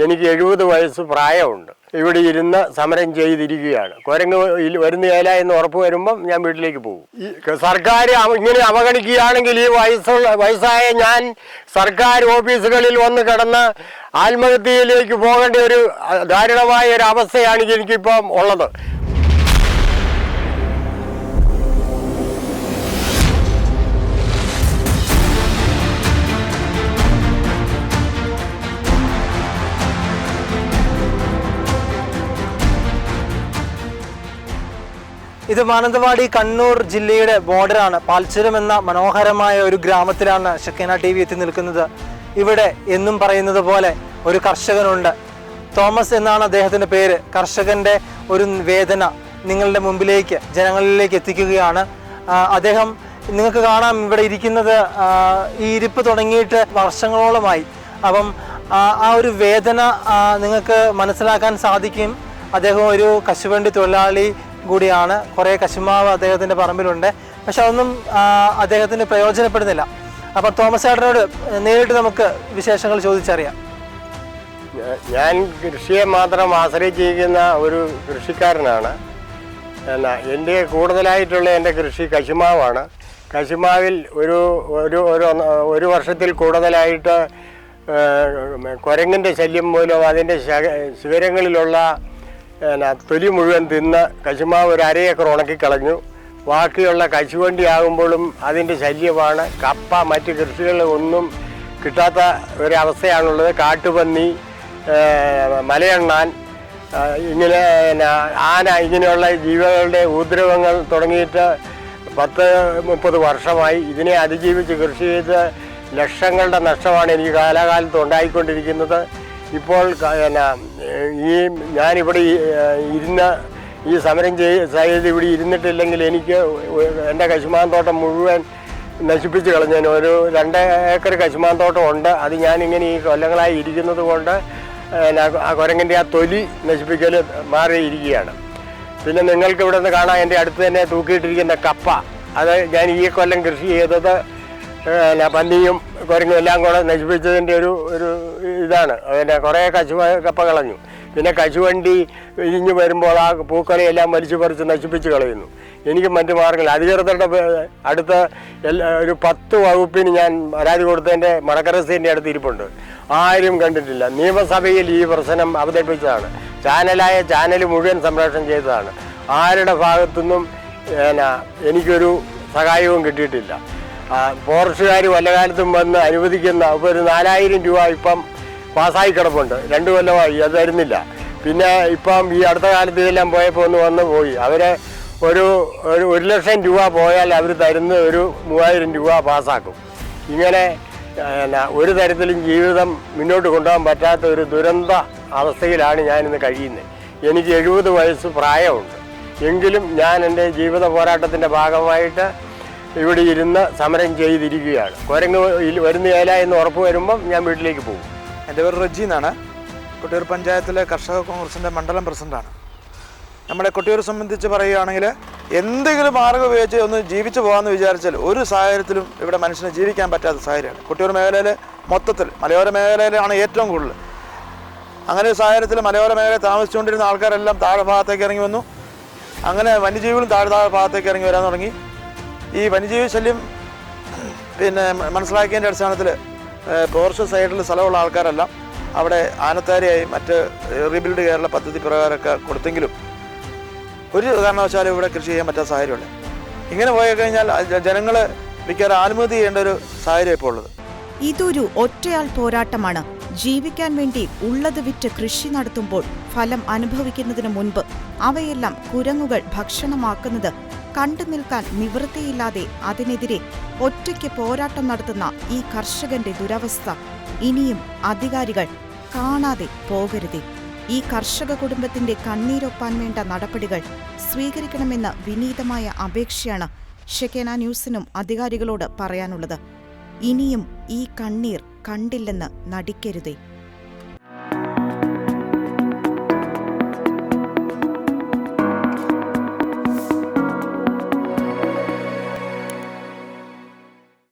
എനിക്ക് എഴുപത് വയസ്സ് പ്രായമുണ്ട്. ഇവിടെ ഇരുന്ന് സമരം ചെയ്തിരിക്കുകയാണ്. കുരങ്ങ് വരുന്നേല എന്ന് ഉറപ്പ് വരുമ്പം ഞാൻ വീട്ടിലേക്ക് പോകും. ഈ സർക്കാർ ഇങ്ങനെ അവഗണിക്കുകയാണെങ്കിൽ ഈ വയസ്സുള്ള വയസ്സായ ഞാൻ സർക്കാർ ഓഫീസുകളിൽ വന്ന് കിടന്ന് ആത്മഹത്യയിലേക്ക് പോകേണ്ട ഒരു ദാരുണമായ ഒരു അവസ്ഥയാണ് എനിക്കിപ്പം ഉള്ളത്. ഇത് മാനന്തവാടി കണ്ണൂർ ജില്ലയുടെ ബോർഡറാണ്. പാൽച്ചുരം എന്ന മനോഹരമായ ഒരു ഗ്രാമത്തിലാണ് ഷക്കീന ടി വി എത്തി നിൽക്കുന്നത്. ഇവിടെ എന്നും പറയുന്നത് പോലെ ഒരു കർഷകനുണ്ട്. തോമസ് എന്നാണ് അദ്ദേഹത്തിന്റെ പേര്. കർഷകന്റെ ഒരു വേദന നിങ്ങളുടെ മുമ്പിലേക്ക് ജനങ്ങളിലേക്ക് എത്തിക്കുകയാണ്. അദ്ദേഹം നിങ്ങൾക്ക് കാണാം ഇവിടെ ഇരിക്കുന്നത് ഈ ഇരിപ്പ് തുടങ്ങിയിട്ട് വർഷങ്ങളോളമായി. അപ്പം ആ, ഒരു വേദന നിങ്ങൾക്ക് മനസ്സിലാക്കാൻ സാധിക്കും. അദ്ദേഹം ഒരു കശുവണ്ടി തൊഴിലാളി കൂടിയാണ്. കുറേ കശുമാവ് അദ്ദേഹത്തിന്റെ പറമ്പിലുണ്ട്. പക്ഷെ അതൊന്നും അദ്ദേഹത്തിന് പ്രയോജനപ്പെടുന്നില്ല. അപ്പോൾ തോമസ് ചേട്ടനോട് നേരിട്ട് നമുക്ക് വിശേഷങ്ങൾ ചോദിച്ചറിയാം. ഞാൻ കൃഷിയെ മാത്രം ആശ്രയിച്ചിരിക്കുന്ന ഒരു കൃഷിക്കാരനാണ്. എന്നാ എന്റെ കൂടുതലായിട്ടുള്ള എന്റെ കൃഷി കശുമാവാണ്. കശുമാവിൽ ഒരു ഒരു ഒരു ഒരു വർഷത്തിൽ കൂടുതലായിട്ട് കുരങ്ങിന്റെ ശല്യം മൂലം അതിന്റെ ശിഖരങ്ങളിലുള്ള എന്നാ തൊലി മുഴുവൻ തിന്ന് കശുമാവ് ഒരു അര ഏക്കർ ഉണക്കിക്കളഞ്ഞു ബാക്കിയുള്ള കശുവണ്ടി ആകുമ്പോഴും അതിന്റെ ശല്യമാണ്. കപ്പ മറ്റ് കൃഷികൾ ഒന്നും കിട്ടാത്ത ഒരവസ്ഥയാണുള്ളത്. കാട്ടുപന്നി മലയണ്ണാൻ ഇങ്ങനെ ആന ഇങ്ങനെയുള്ള ജീവികളുടെ ഉപദ്രവങ്ങൾ തുടങ്ങിയിട്ട് പത്ത് മുപ്പത് വർഷമായി. ഇതിനെ അതിജീവിച്ച് കൃഷി ചെയ്ത് ലക്ഷങ്ങളുടെ നഷ്ടമാണ് എനിക്ക് കാലാകാലത്ത് ഉണ്ടായിക്കൊണ്ടിരിക്കുന്നത്. ഇപ്പോൾ എന്നാ ഈ ഞാനിവിടെ ഇരുന്ന ഈ സമരം ചെയ്ത് ഇവിടെ ഇരുന്നിട്ടില്ലെങ്കിൽ എനിക്ക് എന്റെ കശുമാന്തോട്ടം മുഴുവൻ നശിപ്പിച്ച് കളഞ്ഞതിന് ഒരു രണ്ട് ഏക്കർ കശുമാന്തോട്ടം ഉണ്ട്. അത് ഞാനിങ്ങനെ ഈ കൊല്ലങ്ങളായി ഇരിക്കുന്നത് കൊണ്ട് ആ കുരങ്ങിന്റെ ആ തൊലി നശിപ്പിക്കൽ മാറിയിരിക്കുകയാണ്. പിന്നെ നിങ്ങൾക്ക് ഇവിടെ നിന്ന് കാണാൻ എന്റെ അടുത്ത് തന്നെ തൂക്കിയിട്ടിരിക്കുന്ന കപ്പ. അത് ഞാൻ ഈ കൊല്ലം കൃഷി ചെയ്തത് പിന്നെ പന്നിയും കുരങ്ങും എല്ലാം കൂടെ നശിപ്പിച്ചതിന്റെ ഒരു ഒരു ഇതാണ്. പിന്നെ കുറേ കശു കപ്പ കളഞ്ഞു. പിന്നെ കശുവണ്ടി ഇഞ്ഞു വരുമ്പോൾ ആ പൂക്കളെയെല്ലാം വലിച്ചു പറിച്ച് നശിപ്പിച്ച് കളയുന്നു. എനിക്ക് മറ്റു മാർഗങ്ങൾ അധികൃതരുടെ അടുത്ത ഒരു പത്ത് വകുപ്പിന് ഞാൻ പരാതി കൊടുത്തതിന്റെ മടക്കരസിന്റെ അടുത്ത് ഇരിപ്പുണ്ട്. ആരും കണ്ടിട്ടില്ല. നിയമസഭയിൽ ഈ പ്രശ്നം അവതരിപ്പിച്ചതാണ്. ചാനലായ ചാനൽ മുഴുവൻ സംപ്രേഷണം ചെയ്തതാണ്. ആരുടെ ഭാഗത്തുനിന്നും എനിക്കൊരു സഹായവും കിട്ടിയിട്ടില്ല. ഫോറസ്റ്റുകാർ വല്ല കാലത്തും വന്ന് അനുവദിക്കുന്ന ഇപ്പോൾ ഒരു നാലായിരം രൂപ ഇപ്പം പാസ്സായി കിടപ്പുണ്ട്. രണ്ട് കൊല്ലമായി അത് തരുന്നില്ല. പിന്നെ ഇപ്പം ഈ അടുത്ത കാലത്ത് ഇതെല്ലാം പോയപ്പോൾ ഒന്ന് വന്ന് പോയി. അവരെ ഒരു ഒരു ഒരു ലക്ഷം രൂപ പോയാൽ അവർ തരുന്ന ഒരു മൂവായിരം രൂപ പാസ്സാക്കും. ഇങ്ങനെ ഒരു തരത്തിലും ജീവിതം മുന്നോട്ട് കൊണ്ടുപോകാൻ പറ്റാത്ത ഒരു ദുരന്ത അവസ്ഥയിലാണ് ഞാനിന്ന് കഴിയുന്നത്. എനിക്ക് എഴുപത് വയസ്സ് പ്രായമുണ്ട്. എങ്കിലും ഞാൻ എന്റെ ജീവിത പോരാട്ടത്തിന്റെ ഭാഗമായിട്ട് ഇവിടെ ഇരുന്ന് സമരം ചെയ്തിരിക്കുകയാണ്. കുരങ്ങ് വരുന്നേല എന്ന് ഉറപ്പ് വരുമ്പം ഞാൻ വീട്ടിലേക്ക് പോകും. എന്റെ പേര് റജി എന്നാണ്. കൊട്ടിയൂർ പഞ്ചായത്തിലെ കർഷക കോൺഗ്രസിന്റെ മണ്ഡലം പ്രസിഡന്റാണ് നമ്മുടെ കൊട്ടിയൂർ സംബന്ധിച്ച് പറയുകയാണെങ്കിൽ എന്തെങ്കിലും മാർഗം ഉപയോഗിച്ച് ഒന്ന് ജീവിച്ചു പോകാമെന്ന് വിചാരിച്ചാൽ ഒരു സാഹചര്യത്തിലും ഇവിടെ മനുഷ്യന് ജീവിക്കാൻ പറ്റാത്ത സാഹചര്യമാണ്. കൊട്ടിയൂർ മേഖലയിൽ മൊത്തത്തിൽ മലയോര മേഖലയിലാണ് ഏറ്റവും കൂടുതൽ. അങ്ങനെ ഒരു സാഹചര്യത്തിൽ മലയോര മേഖലയിൽ താമസിച്ചുകൊണ്ടിരുന്ന ആൾക്കാരെല്ലാം താഴെ ഭാഗത്തേക്ക് ഇറങ്ങി വന്നു. അങ്ങനെ വന്യജീവികളും താഴെ താഴെ ഭാഗത്തേക്ക് ഇറങ്ങി വരാൻ തുടങ്ങി. ഈ വന്യജീവി ശല്യം പിന്നെ മനസ്സിലാക്കിയതിന്റെ അടിസ്ഥാനത്തിൽ ഫോറസ്റ്റ് സൈഡിൽ സ്ഥലമുള്ള ആൾക്കാരെല്ലാം അവിടെ ആനത്താരിയായി മറ്റ് റീബിൽഡ് കേരള പദ്ധതി പ്രകാരമൊക്കെ കൊടുത്തെങ്കിലും ഒരു കാരണവശാലും ഇവിടെ കൃഷി ചെയ്യാൻ പറ്റാത്ത സാഹചര്യമുണ്ട്. ഇങ്ങനെ പോയി കഴിഞ്ഞാൽ ജനങ്ങൾ മിക്കവാറും ആത്മഹത്യ ചെയ്യേണ്ട ഒരു സാഹചര്യം ഇപ്പോൾ ഉള്ളത്. ഇതൊരു ഒറ്റയാൾ പോരാട്ടമാണ്. ജീവിക്കാൻ വേണ്ടി ഉള്ളത് വിറ്റ് കൃഷി നടത്തുമ്പോൾ ഫലം അനുഭവിക്കുന്നതിന് മുൻപ് അവയെല്ലാം കുരങ്ങുകൾ ഭക്ഷണമാക്കുന്നത് കണ്ടു നിൽക്കാൻ നിവൃത്തിയില്ലാതെ അതിനെതിരെ ഒറ്റയ്ക്ക് പോരാട്ടം നടത്തുന്ന ഈ കർഷകന്റെ ദുരവസ്ഥ ഇനിയും അധികാരികൾ കാണാതെ പോകരുതേ. ഈ കർഷക കുടുംബത്തിന്റെ കണ്ണീരൊപ്പാൻ വേണ്ട നടപടികൾ സ്വീകരിക്കണമെന്ന വിനീതമായ അപേക്ഷയാണ് ഷെക്കേന ന്യൂസിനും അധികാരികളോട് പറയാനുള്ളത്. ഇനിയും ഈ കണ്ണീർ കണ്ടില്ലെന്ന് നടിക്കരുതേ.